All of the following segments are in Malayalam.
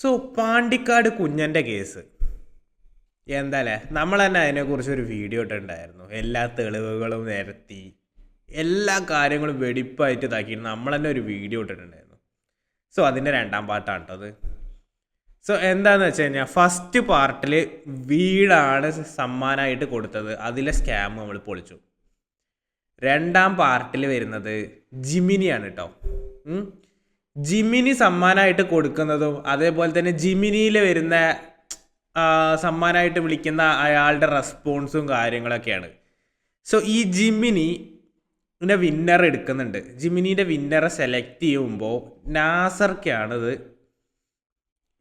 So Pandikkad കുഞ്ഞന്റെ case. എന്താല്ലേ നമ്മൾ തന്നെ അതിനെക്കുറിച്ച് ഒരു വീഡിയോ ഇട്ടിട്ടുണ്ടായിരുന്നു. എല്ലാ തെളിവുകളും നിരത്തി എല്ലാ കാര്യങ്ങളും വെടിപ്പായിട്ട് ഇതാക്കി നമ്മൾ തന്നെ ഒരു വീഡിയോ ഇട്ടിട്ടുണ്ടായിരുന്നു. സോ അതിന്റെ രണ്ടാം പാർട്ടാണ് കേട്ടത് സോ എന്താന്ന് വെച്ച് കഴിഞ്ഞാൽ ഫസ്റ്റ് പാർട്ടിൽ വീടാണ് സമ്മാനമായിട്ട് കൊടുത്തത്. അതിലെ സ്കാം നമ്മൾ പൊളിച്ചു. രണ്ടാം പാർട്ടിൽ വരുന്നത് ജിമിനിയാണ് കേട്ടോ. ജിമിനി സമ്മാനമായിട്ട് കൊടുക്കുന്നതും അതേപോലെ തന്നെ ജിമിനിയിൽ വരുന്ന സമ്മാനമായിട്ട് വിളിക്കുന്ന അയാളുടെ റെസ്പോൺസും കാര്യങ്ങളൊക്കെയാണ്. സോ ഈ ജിമിനി ഇതിന്റെ വിന്നർ എടുക്കുന്നുണ്ട്. ജിമിനിയുടെ വിന്നറെ സെലക്ട് ചെയ്യുമ്പോൾ നാസർക്കാണിത്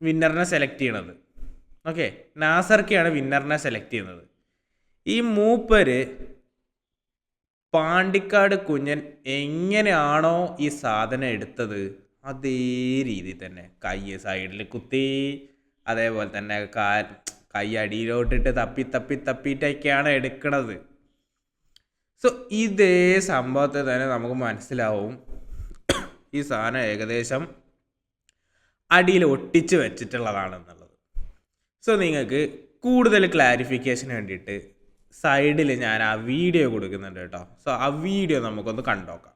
വിന്നറിനെ സെലക്ട് ചെയ്യണത്. ഓക്കെ നാസർക്കാണ് വിന്നറിനെ സെലക്ട് ചെയ്യുന്നത്. ഈ മൂപ്പര് പാണ്ടിക്കാട് കുഞ്ഞൻ എങ്ങനെയാണോ ഈ സാധനം എടുത്തത് അതേ രീതി തന്നെ. കൈ സൈഡിൽ കുത്തി അതേപോലെ തന്നെ കാ കൈ അടിയിലോട്ടിട്ട് തപ്പി തപ്പി തപ്പിയിട്ടൊക്കെയാണ് എടുക്കണത്. സോ ഇതേ സംഭവത്തെ തന്നെ നമുക്ക് മനസ്സിലാവും. ഈ സാധനം ഏകദേശം അടിയിൽ ഒട്ടിച്ച് വെച്ചിട്ടുള്ളതാണെന്നുള്ളത്. സോ നിങ്ങൾക്ക് കൂടുതൽ ക്ലാരിഫിക്കേഷന് വേണ്ടിയിട്ട് സൈഡിൽ ഞാൻ ആ വീഡിയോ കൊടുക്കുന്നുണ്ട് കേട്ടോ. സോ ആ വീഡിയോ നമുക്കൊന്ന് കണ്ടോക്കാം.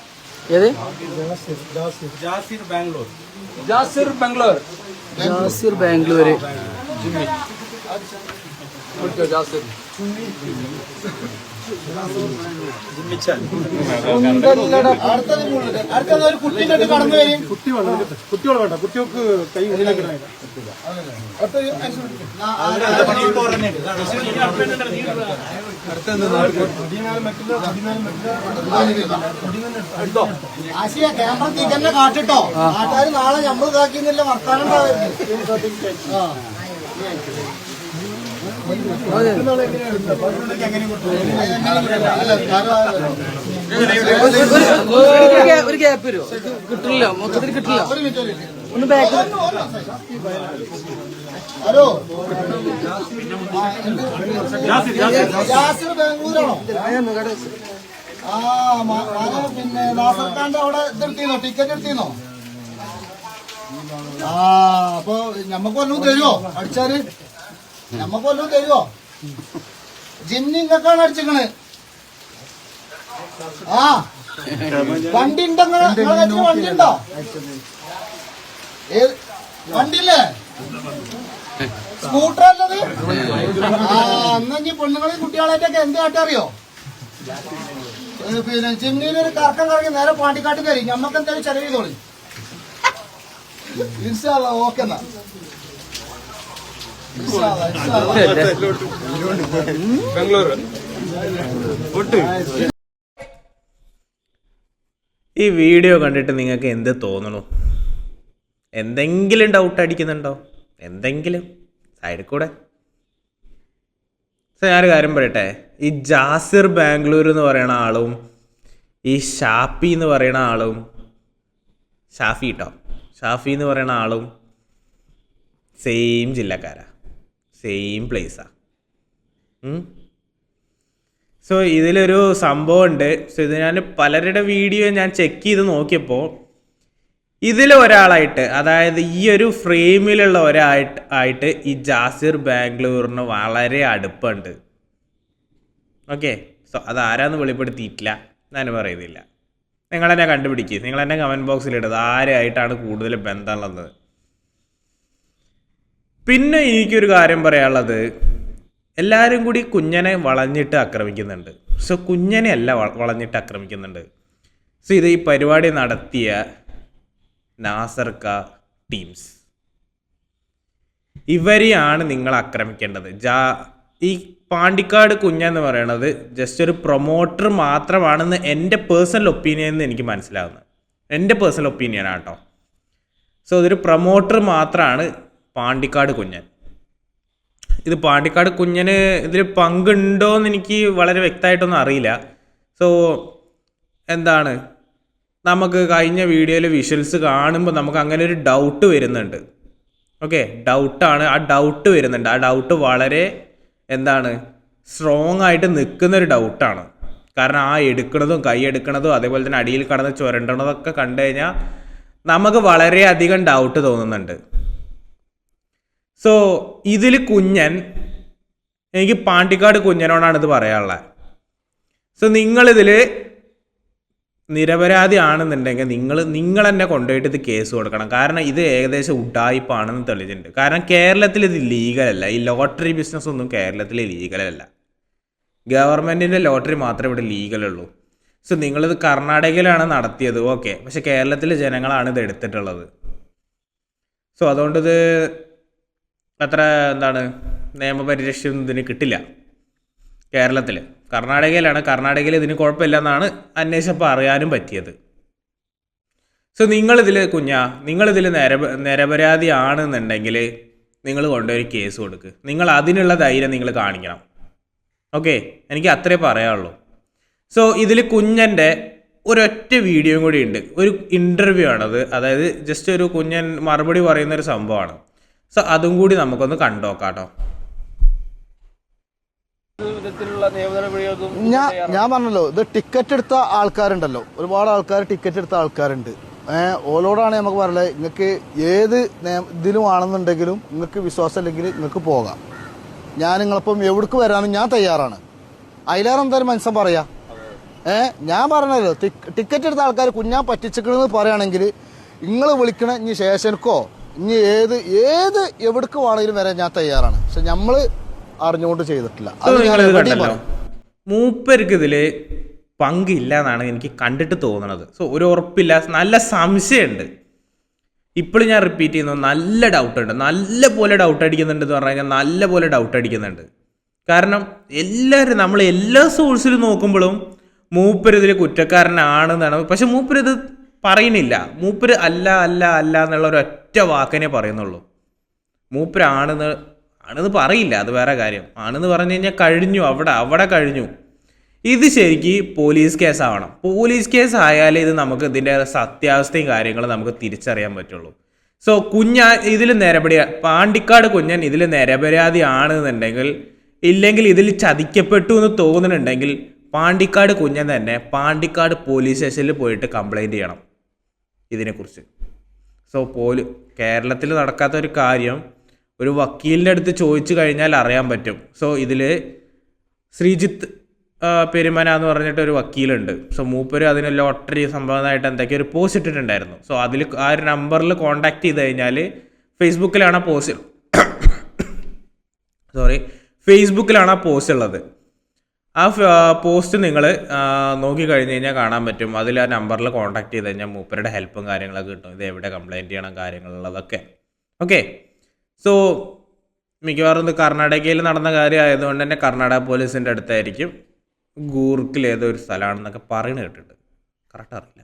ഏത് ജാസിർ ബാംഗ്ലൂർ ജാസിർ ബാംഗ്ലൂർ ജാസിർ ബാംഗ്ലൂര് വിളിച്ചോ ജാസിർ അടുത്തത് കുട്ടികൾക്ക് കൈ കാട്ടിട്ടോ നാളെ നമ്മൾ ഇതാക്കിന്നില്ല വർത്താനം. ഒരു ഗ്യാ- ഒരു ഗ്യാപ്പ് വരുമോ കിട്ടില്ല മൊത്തത്തിൽ കിട്ടില്ല ഒന്ന് ബാക്ക് ആ പിന്നെ അവിടെ ഇതെടുത്തീന്നോ ടിക്കറ്റ് എടുത്തീന്നോ ആ അപ്പൊ ഞമ്മക്ക് വന്നു തരുമോ അടിച്ചാൽ? ഞമ്മക്ക് വല്ലതും ജിന്നി ജിമ്മി ഇങ്ങക്കാണ് അടിച്ചിക്കണ്. ആ വണ്ടി ഉണ്ടോ നിങ്ങളെ നിങ്ങളെ കയ്യിൽ വണ്ടി ഉണ്ടോ വണ്ടില്ലേ? വണ്ടിയില്ലേ സ്കൂട്ടർ അല്ലത് ആ എന്നാ പെണ്ണുങ്ങളെയും കുട്ടികളായിട്ടൊക്കെ എന്ത് കാട്ടറിയോ? പിന്നെ ജിമ്മിയിൽ ഒരു കറക്കം കറങ്ങി നേരെ പാണ്ടിക്കാട്ട് കയറി. ഞമ്മക്ക് എന്തായാലും ചെലവ് ചെയ്തോളി. ഇൻഷാല്ല ഓക്കെ എന്നാ ഈ വീഡിയോ കണ്ടിട്ട് നിങ്ങൾക്ക് എന്ത് തോന്നണു? എന്തെങ്കിലും ഡൗട്ട് അടിക്കുന്നുണ്ടോ? എന്തെങ്കിലും? സൈഡിൽ സോ ഞാനൊരു കാര്യം പറയട്ടെ. ഈ ജാസിർ ബാംഗ്ലൂർ എന്ന് പറയുന്ന ആളും ഈ ഷാപ്പി എന്ന് പറയുന്ന ആളും ഷാഫി കേട്ടോ ഷാഫി എന്ന് പറയുന്ന ആളും സെയിം ജില്ലക്കാരാ. സെയിം പ്ലേസാണ് സോ ഇതിലൊരു സംഭവം ഉണ്ട് സോ ഇത് ഞാൻ പലരുടെ വീഡിയോ ഞാൻ ചെക്ക് ചെയ്ത് നോക്കിയപ്പോൾ ഇതിൽ ഒരാളായിട്ട് അതായത് ഈ ഒരു ഫ്രെയിമിലുള്ള ഒരായിട്ട് ആയിട്ട് ഈ ജാസിർ ബാംഗ്ലൂരിന് വളരെ അടുപ്പുണ്ട്. Okay so അതാരാന്ന് വെളിപ്പെടുത്തിയിട്ടില്ല. ഞാൻ പറയുന്നില്ല. നിങ്ങൾ എന്നെ കണ്ടുപിടിക്കുക നിങ്ങൾ എന്നെ കമന്റ് ബോക്സിൽ ഇടുന്നത് ആരായിട്ടാണ് കൂടുതൽ ബന്ധമുള്ളത്? പിന്നെ എനിക്കൊരു കാര്യം പറയാനുള്ളത്. എല്ലാവരും കൂടി കുഞ്ഞനെ വളഞ്ഞിട്ട് ആക്രമിക്കുന്നുണ്ട്. സോ കുഞ്ഞനെ അല്ല വളഞ്ഞിട്ട് ആക്രമിക്കുന്നുണ്ട്. സോ ഇത് ഈ പരിപാടി നടത്തിയ നാസർക്ക ടീംസ്. ഇവരെയാണ് നിങ്ങൾ ആക്രമിക്കേണ്ടത്. ജാ ഈ പാണ്ടിക്കാട് കുഞ്ഞെന്ന് പറയണത് ജസ്റ്റ് ഒരു പ്രൊമോട്ടർ മാത്രമാണെന്ന് എന്റെ പേഴ്സണൽ ഒപ്പീനിയൻ എന്ന് എനിക്ക് മനസ്സിലാവുന്നത്. എന്റെ പേഴ്സണൽ ഒപ്പീനിയനാണ് കേട്ടോ. സോ ഇതൊരു പ്രൊമോട്ടർ മാത്രമാണ് പാണ്ടിക്കാട് കുഞ്ഞൻ. ഇത് പാണ്ടിക്കാട് കുഞ്ഞന് ഇതിൽ പങ്കുണ്ടോ എന്ന് എനിക്ക് വളരെ വ്യക്തമായിട്ടൊന്നും അറിയില്ല. സോ എന്താണ്? നമുക്ക് കഴിഞ്ഞ വീഡിയോയിൽ വിഷ്വൽസ് കാണുമ്പോൾ നമുക്ക് അങ്ങനെ ഒരു ഡൗട്ട് വരുന്നുണ്ട്. ഓക്കെ ഡൗട്ടാണ് ആ ഡൗട്ട് വരുന്നുണ്ട്. ആ ഡൗട്ട് വളരെ എന്താണ്? സ്ട്രോങ് ആയിട്ട് നിൽക്കുന്ന ഒരു ഡൗട്ടാണ് കാരണം ആ എടുക്കണതും കൈ എടുക്കണതും അതേപോലെ തന്നെ അടിയിൽ കടന്ന് ചുരണ്ടണതൊക്കെ കണ്ടു കഴിഞ്ഞാൽ നമുക്ക് വളരെയധികം ഡൗട്ട് തോന്നുന്നുണ്ട്. സോ ഇതിൽ കുഞ്ഞൻ എനിക്ക് പാണ്ടിക്കാട് കുഞ്ഞനോടാണ് ഇത് പറയാനുള്ളത് സോ നിങ്ങളിതിൽ നിരപരാധി ആണെന്നുണ്ടെങ്കിൽ നിങ്ങൾ നിങ്ങൾ തന്നെ കൊണ്ടുപോയിട്ട് ഇത് കേസ് കൊടുക്കണം. കാരണം ഇത് ഏകദേശം ഉഡായിപ്പാണെന്ന് തെളിഞ്ഞിട്ടുണ്ട് കാരണം കേരളത്തിൽ ഇത് ലീഗലല്ല ഈ ലോട്ടറി ബിസിനസ് ഒന്നും കേരളത്തിൽ ലീഗലല്ല ഗവൺമെന്റിന്റെ ലോട്ടറി മാത്രമേ ഇവിടെ ലീഗലുള്ളൂ സോ നിങ്ങളിത് കർണാടകയിലാണ് നടത്തിയത്. ഓക്കെ പക്ഷെ കേരളത്തിലെ ജനങ്ങളാണ് ഇത് എടുത്തിട്ടുള്ളത്. സോ അതുകൊണ്ട് ഇത് അത്ര എന്താണ് നിയമപരിരക്ഷയൊന്നും ഇതിന് കിട്ടില്ല കേരളത്തിൽ. കർണാടകയിലാണ്. കർണാടകയിൽ ഇതിന് കുഴപ്പമില്ല എന്നാണ് അന്വേഷിച്ചപ്പോൾ അറിയാനും പറ്റിയത്. സോ നിങ്ങളിതിൽ കുഞ്ഞ നിങ്ങളിതിൽ നിരപ നിരപരാധി ആണെന്നുണ്ടെങ്കിൽ നിങ്ങൾ കൊണ്ടൊരു കേസ് കൊടുക്ക്. നിങ്ങൾ അതിനുള്ള ധൈര്യം നിങ്ങൾ കാണിക്കണം. ഓക്കെ എനിക്ക് അത്രേ പറയാനുള്ളൂ. സോ ഇതിൽ കുഞ്ഞന്റെ ഒരൊറ്റ വീഡിയോയും കൂടി ഉണ്ട്. ഒരു ഇന്റർവ്യൂ ആണത്. അതായത് ജസ്റ്റ് ഒരു കുഞ്ഞൻ മറുപടി പറയുന്ന ഒരു സംഭവമാണ്. സോ അതും കൂടി നമുക്കൊന്ന് കണ്ടോക്കാം കേട്ടോ വിധത്തിലുള്ള നിയമ നടപടികൾക്കും ഞാൻ ഞാൻ പറഞ്ഞല്ലോ ഇത് ടിക്കറ്റ് എടുത്ത ആൾക്കാരുണ്ടല്ലോ. ഒരുപാട് ആൾക്കാർ ടിക്കറ്റ് എടുത്ത ആൾക്കാരുണ്ട്. ഏഹ് ഓലോടാണ് നമുക്ക് പറയുന്നത് നിങ്ങൾക്ക് ഏത് ഇതിലും ആണെന്നുണ്ടെങ്കിലും നിങ്ങൾക്ക് വിശ്വാസം ഇല്ലെങ്കിൽ നിങ്ങൾക്ക് പോകാം. ഞാൻ നിങ്ങളിപ്പം എവിടേക്ക് വരാനും ഞാൻ തയ്യാറാണ്. അതിലേറെ എന്തായാലും മനസ്സം പറയാ. ഏ ഞാൻ പറഞ്ഞല്ലോ ടിക്കറ്റ് എടുത്ത ആൾക്കാർ കുഞ്ഞാൻ പറ്റിച്ചിക്കണെന്ന് പറയുകയാണെങ്കിൽ നിങ്ങൾ വിളിക്കണ ഇനി സ്റ്റേഷനക്കോ ഇനി ഏത് ഏത് എവിടേക്ക് വേണമെങ്കിലും വരെ ഞാൻ തയ്യാറാണ്. പക്ഷെ നമ്മൾ അറിഞ്ഞുകൊണ്ട് ചെയ്തിട്ടില്ല. മൂപ്പർക്ക് ഇതിൽ പങ്കില്ല എന്നാണ് എനിക്ക് കണ്ടിട്ട് തോന്നുന്നത് സോ ഒരു ഉറപ്പില്ല നല്ല സംശയമുണ്ട്. ഇപ്പോഴും ഞാൻ റിപ്പീറ്റ് ചെയ്യുന്നു നല്ല ഡൗട്ട് ഉണ്ട്. നല്ല പോലെ ഡൗട്ട് അടിക്കുന്നുണ്ട് എന്ന് പറഞ്ഞു കഴിഞ്ഞാൽ നല്ല പോലെ ഡൗട്ട് അടിക്കുന്നുണ്ട്. കാരണം എല്ലാവരും നമ്മൾ എല്ലാ സോഴ്സിലും നോക്കുമ്പോഴും മൂപ്പരിതിൽ കുറ്റക്കാരനാണെന്നാണ്. പക്ഷെ മൂപ്പരിത് പറയുന്നില്ല. മൂപ്പര് അല്ല അല്ല അല്ല എന്നുള്ള ഒരു ഒറ്റ വാക്കിനെ പറയുന്നുള്ളൂ. മൂപ്പരാണെന്ന് ആണെന്ന് പറയില്ല അത് വേറെ കാര്യം. ആണെന്ന് പറഞ്ഞു കഴിഞ്ഞാൽ കഴിഞ്ഞു അവിടെ അവിടെ കഴിഞ്ഞു. ഇത് ശരിക്ക് പോലീസ് കേസാവണം. പോലീസ് കേസ് ആയാലേ ഇത് നമുക്ക് ഇതിന്റെ സത്യാവസ്ഥയും കാര്യങ്ങളും നമുക്ക് തിരിച്ചറിയാൻ പറ്റുള്ളൂ. സോ കുഞ്ഞ ഇതിൽ നിരപടി പാണ്ടിക്കാട് കുഞ്ഞൻ ഇതിൽ നിരപരാധി ആണെന്നുണ്ടെങ്കിൽ ഇല്ലെങ്കിൽ ഇതിൽ ചതിക്കപ്പെട്ടു എന്ന് തോന്നുന്നുണ്ടെങ്കിൽ പാണ്ടിക്കാട് കുഞ്ഞൻ തന്നെ പാണ്ടിക്കാട് പോലീസ് സ്റ്റേഷനിൽ പോയിട്ട് കംപ്ലൈന്റ് ചെയ്യണം. ഇതിനെക്കുറിച്ച്. സോ പോലും കേരളത്തിൽ നടക്കാത്ത ഒരു കാര്യം ഒരു വക്കീലിന്റെ അടുത്ത് ചോദിച്ചു കഴിഞ്ഞാൽ അറിയാൻ പറ്റും. സോ ഇതിൽ ശ്രീജിത്ത് പെരുമന എന്ന് പറഞ്ഞിട്ട് ഒരു വക്കീലുണ്ട്. സോ മൂപ്പര് അതിന് ലോട്ടറി സംഭവമായിട്ട് എന്തൊക്കെയോ ഒരു പോസ്റ്റ് ഇട്ടിട്ടുണ്ടായിരുന്നു. സോ അതിൽ ആ ഒരു നമ്പറിൽ കോൺടാക്ട് ചെയ്ത് കഴിഞ്ഞാൽ ഫേസ്ബുക്കിലാണ് പോസ്റ്റ് സോറി ഫേസ്ബുക്കിലാണ് ആ പോസ്റ്റ് ഉള്ളത്. ആ പോസ്റ്റ് നിങ്ങൾ നോക്കി കഴിഞ്ഞ് കഴിഞ്ഞാൽ കാണാൻ പറ്റും. അതിൽ ആ നമ്പറിൽ കോൺടാക്ട് ചെയ്ത് കഴിഞ്ഞാൽ മൂപ്പരുടെ ഹെൽപ്പും കാര്യങ്ങളൊക്കെ കിട്ടും. ഇത് എവിടെ കംപ്ലൈന്റ് ചെയ്യണം കാര്യങ്ങളുള്ളതൊക്കെ. ഓക്കെ സോ മിക്കവാറും ഇത് കർണാടകയിൽ നടന്ന കാര്യം ആയതുകൊണ്ട് തന്നെ കർണാടക പോലീസിന്റെ അടുത്തായിരിക്കും ഗൂർക്കിൽ ഏതോ ഒരു സ്ഥലമാണെന്നൊക്കെ പറയുന്നത് കേട്ടിട്ടുണ്ട്. കറക്റ്റ് അറിയില്ല.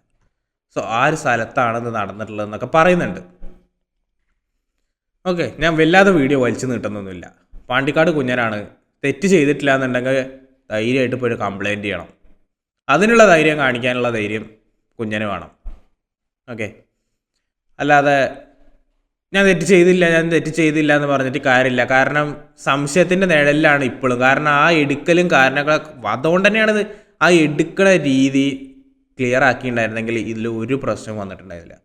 സോ ആ ഒരു സ്ഥലത്താണ് ഇത് നടന്നിട്ടുള്ളതെന്നൊക്കെ പറയുന്നുണ്ട്. ഓക്കെ ഞാൻ വല്ലാതെ വീഡിയോ വലിച്ചു നീട്ടുന്നൊന്നുമില്ല. പാണ്ടിക്കാട് കുഞ്ഞനാണ് തെറ്റ് ചെയ്തിട്ടില്ല എന്നുണ്ടെങ്കിൽ ധൈര്യമായിട്ട് പോയി കംപ്ലയിന്റ് ചെയ്യണം. അതിനുള്ള ധൈര്യം കാണിക്കാനുള്ള ധൈര്യം കുഞ്ഞന് വേണം. ഓക്കെ അല്ലാതെ ഞാൻ തെറ്റ് ചെയ്തില്ല ഞാൻ തെറ്റ് ചെയ്തില്ല എന്ന് പറഞ്ഞിട്ട് കാര്യമില്ല. കാരണം സംശയത്തിന്റെ നിഴലിലാണ് ഇപ്പോഴും. കാരണം ആ എടുക്കലും കാരണങ്ങളൊക്കെ അതുകൊണ്ട് തന്നെയാണ് ആ എടുക്കണ രീതി ക്ലിയർ ആക്കിയിട്ടുണ്ടായിരുന്നെങ്കിൽ ഇതിൽ ഒരു പ്രശ്നം വന്നിട്ടുണ്ടായിരുന്നില്ല.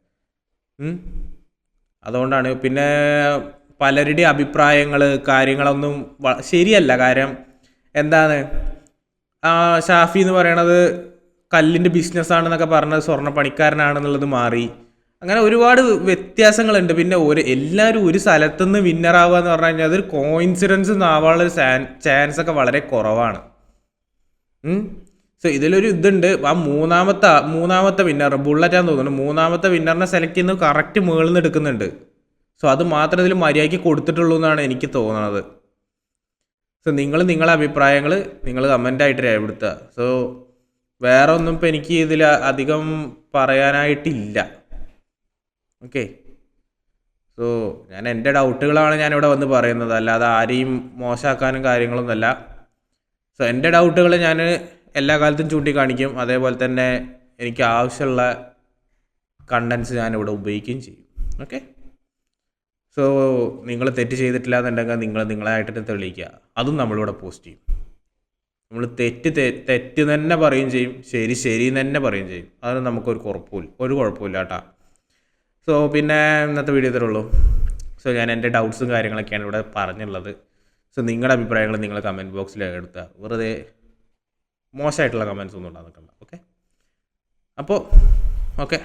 അതുകൊണ്ടാണ് പിന്നെ പലരുടെയും അഭിപ്രായങ്ങൾ കാര്യങ്ങളൊന്നും ശരിയല്ല. കാര്യം എന്താണ്? ഷാഫി എന്ന് പറയണത് കല്ലിന്റെ ബിസിനസ്സാണെന്നൊക്കെ പറഞ്ഞത് സ്വർണ പണിക്കാരനാണെന്നുള്ളത് മാറി. അങ്ങനെ ഒരുപാട് വ്യത്യാസങ്ങളുണ്ട്. പിന്നെ ഒരു എല്ലാവരും ഒരു സ്ഥലത്തുനിന്ന് വിന്നറാവുക എന്ന് പറഞ്ഞു കഴിഞ്ഞാൽ അതൊരു കോയിൻസിഡൻസ് ആവാനുള്ള ഒരു ചാൻസ് ഒക്കെ വളരെ കുറവാണ്. സോ ഇതിലൊരു ഇതുണ്ട്. ആ മൂന്നാമത്തെ മൂന്നാമത്തെ വിന്നർ ബുള്ളറ്റാന്ന് തോന്നുന്നു. മൂന്നാമത്തെ വിന്നറിനെ സെലക്ട് ചെയ്യുന്നത് കറക്റ്റ് മുകളിൽ നിന്ന് എടുക്കുന്നുണ്ട്. സോ അത് മാത്രം ഇതിൽ മര്യാദയ്ക്ക് കൊടുത്തിട്ടുള്ളൂ എന്നാണ് എനിക്ക് തോന്നുന്നത് സോ നിങ്ങൾ നിങ്ങളെ അഭിപ്രായങ്ങൾ നിങ്ങൾ കമന്റായിട്ട് രേഖപ്പെടുത്തുക. സോ വേറെ ഒന്നും ഇപ്പം എനിക്ക് ഇതിൽ അധികം പറയാനായിട്ടില്ല. ഓക്കെ സോ ഞാൻ എന്റെ ഡൗട്ടുകളാണ് ഞാനിവിടെ വന്ന് പറയുന്നത്. അല്ലാതെ ആരെയും മോശമാക്കാനും കാര്യങ്ങളൊന്നുമല്ല. സോ എന്റെ ഡൗട്ടുകൾ ഞാൻ എല്ലാ കാലത്തും ചൂണ്ടിക്കാണിക്കും. അതേപോലെ തന്നെ എനിക്ക് ആവശ്യമുള്ള കണ്ടൻസ് ഞാനിവിടെ ഉപയോഗിക്കുകയും ചെയ്യും. ഓക്കെ സോ നിങ്ങൾ തെറ്റ് ചെയ്തിട്ടില്ല എന്നുണ്ടെങ്കിൽ നിങ്ങൾ നിങ്ങളായിട്ട് തെളിയിക്കുക. അതും നമ്മളിവിടെ പോസ്റ്റ് ചെയ്യും. നമ്മൾ തെറ്റ് തെറ്റ് തന്നെ പറയും ചെയ്യും. ശരി ശരി തന്നെ പറയും ചെയ്യും. അതിന് നമുക്കൊരു കുഴപ്പമില്ല. ഒരു കുഴപ്പമില്ല കേട്ടാ. സോ പിന്നെ ഇന്നത്തെ വീഡിയോ ഇത്രേ ഉള്ളൂ. സോ ഞാൻ എന്റെ ഡൗട്ട്സും കാര്യങ്ങളൊക്കെയാണ് ഇവിടെ പറഞ്ഞുള്ളത് സോ നിങ്ങളുടെ അഭിപ്രായങ്ങൾ നിങ്ങൾ കമന്റ് ബോക്സിൽ എടുത്തുക വെറുതെ മോശമായിട്ടുള്ള കമൻസ് ഒന്നും ഉണ്ടാകുന്നില്ല ഓക്കെ അപ്പോൾ ഓക്കെ